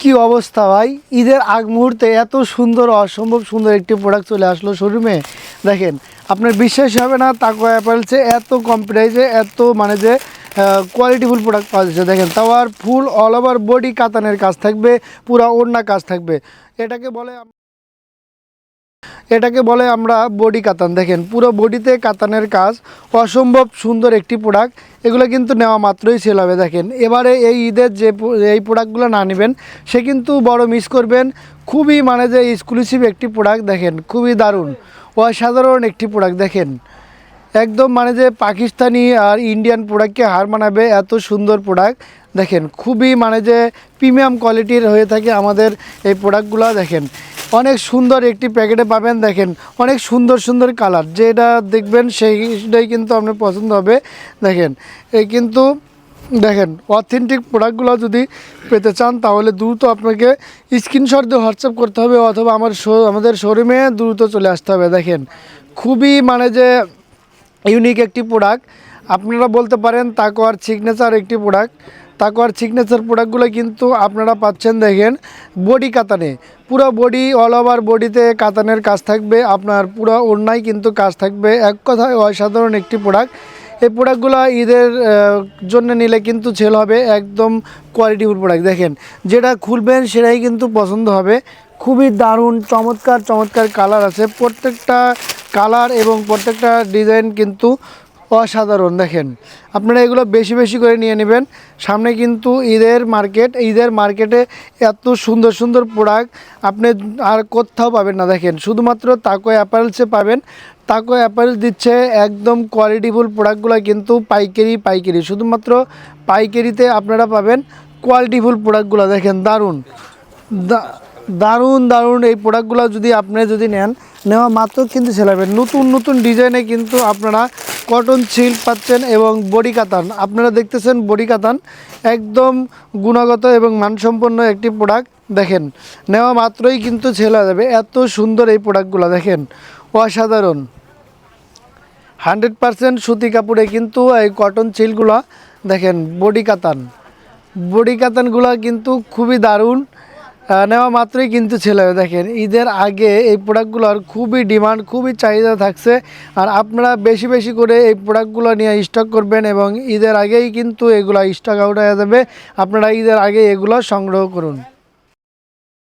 কি অবস্থা ভাই? ঈদের আগ মুহূর্তে এত সুন্দর, অসম্ভব সুন্দর একটি প্রোডাক্ট চলে আসলো শোরুমে দেখেন, আপনার বিশ্বাস হবে না তাকো অ্যাপেলসে এত কম প্রাইসে এত মানে যে কোয়ালিটিফুল প্রোডাক্ট পাওয়া যাচ্ছে। দেখেন তাও আর ফুল অল ওভার বডি কাতানের কাজ থাকবে, পুরা ওড়না কাজ থাকবে। এটাকে বলে এটাকে বলে আমরা বডি কাতান। দেখেন, পুরো বডিতে কাতানের কাজ, অসম্ভব সুন্দর একটি প্রোডাক্ট এগুলো কিন্তু নেওয়া মাত্রই সেল হবে, দেখেন। এবারে এই ঈদের যে এই প্রোডাক্টগুলো না নেবেন, সে কিন্তু বড় মিস করবেন। খুবই মানে যে এক্সক্লুসিভ একটি প্রোডাক্ট দেখেন, খুবই দারুণ। অসাধারণ একটি প্রোডাক্ট দেখেন। একদম মানে যে পাকিস্তানি আর ইন্ডিয়ান প্রোডাক্টকে হার মানাবে, এত সুন্দর প্রোডাক্ট দেখেন, খুবই মানে যে প্রিমিয়াম কোয়ালিটির হয়ে থাকে আমাদের এই প্রোডাক্টগুলো দেখেন। অনেক সুন্দর একটি প্যাকেটে পাবেন, দেখেন, অনেক সুন্দর সুন্দর কালার। যেটা দেখবেন সেইটাই কিন্তু আপনার পছন্দ হবে, দেখেন। এই কিন্তু, দেখেন অথেন্টিক প্রোডাক্টগুলো যদি পেতে চান, তাহলে দ্রুত আপনাকে স্ক্রিনশট দিয়ে হোয়াটসঅ্যাপ করতে হবে, অথবা আমার শো, আমাদের শোরুমে দ্রুত চলে আসতে হবে, দেখেন। খুবই মানে যে ইউনিক একটি প্রোডাক্ট আপনারা বলতে পারেন তাকোয়ার সিগনেচার একটি প্রোডাক্ট তাকোয়ার সিগনেচার প্রোডাক্টগুলো কিন্তু আপনারা পাচ্ছেন দেখেন। বডি কাতানে। পুরো বডি অল ওভার বডিতে কাতানের কাজ থাকবে। আপনার পুরো অন্যায় কিন্তু কাজ থাকবে। এক কথায় অসাধারণ একটি প্রোডাক্ট এই প্রোডাক্টগুলো ঈদের জন্য নিলে কিন্তু সেল হবে একদম কোয়ালিটিফুল প্রোডাক্ট দেখেন, যেটা খুলবেন সেটাই কিন্তু পছন্দ হবে। খুবই দারুণ, চমৎকার চমৎকার কালার আছে। প্রত্যেকটা কালার এবং প্রত্যেকটা ডিজাইন কিন্তু অসাধারণ, দেখেন। আপনারা এগুলো বেশি বেশি করে নিয়ে নেবেন। সামনে কিন্তু ঈদের মার্কেট, ঈদের মার্কেটে এত সুন্দর সুন্দর প্রোডাক্ট, আপনি আর কোথাও পাবেন না, দেখেন। শুধুমাত্র তাকো অ্যাপারেলসে পাবেন। তাকো অ্যাপারেল দিচ্ছে একদম কোয়ালিটিফুল প্রোডাক্টগুলো কিন্তু পাইকারি পাইকারি। শুধুমাত্র পাইকারিতে আপনারা পাবেন কোয়ালিটিফুল প্রোডাক্টগুলো, দেখেন, দারুণ। দারুণ দারুণ এই প্রোডাক্টগুলো যদি আপনি যদি নেন, নেওয়া মাত্র কিন্তু সেলাবেন নতুন নতুন ডিজাইনে কিন্তু আপনারা কটন সিল্ক পাচ্ছেন এবং বডি কাতান। আপনারা দেখতেছেন বডি কাতান একদম গুণগত এবং মানসম্পন্ন একটি প্রোডাক্ট দেখেন, নেওয়া মাত্রই কিন্তু ছেলে যাবে। এত সুন্দর এই প্রোডাক্টগুলো দেখেন, অসাধারণ। হান্ড্রেড পারসেন্ট সুতি কাপড়ে কিন্তু এই কটন সিল্কগুলো দেখেন, বডি কাতান। বডি কাতানগুলো কিন্তু খুবই দারুণ। নেওয়া মাত্রই কিন্তু ছেলে দেখেন, ঈদের আগে এই প্রোডাক্টগুলোর খুবই ডিমান্ড খুবই চাহিদা থাকছে। আর আপনারা বেশি বেশি করে এই প্রোডাক্টগুলো নিয়ে স্টক করবেন এবং ঈদের আগেই কিন্তু এগুলো স্টক আউট হয়ে যাবে। আপনারা ঈদের আগে এগুলো সংগ্রহ করুন।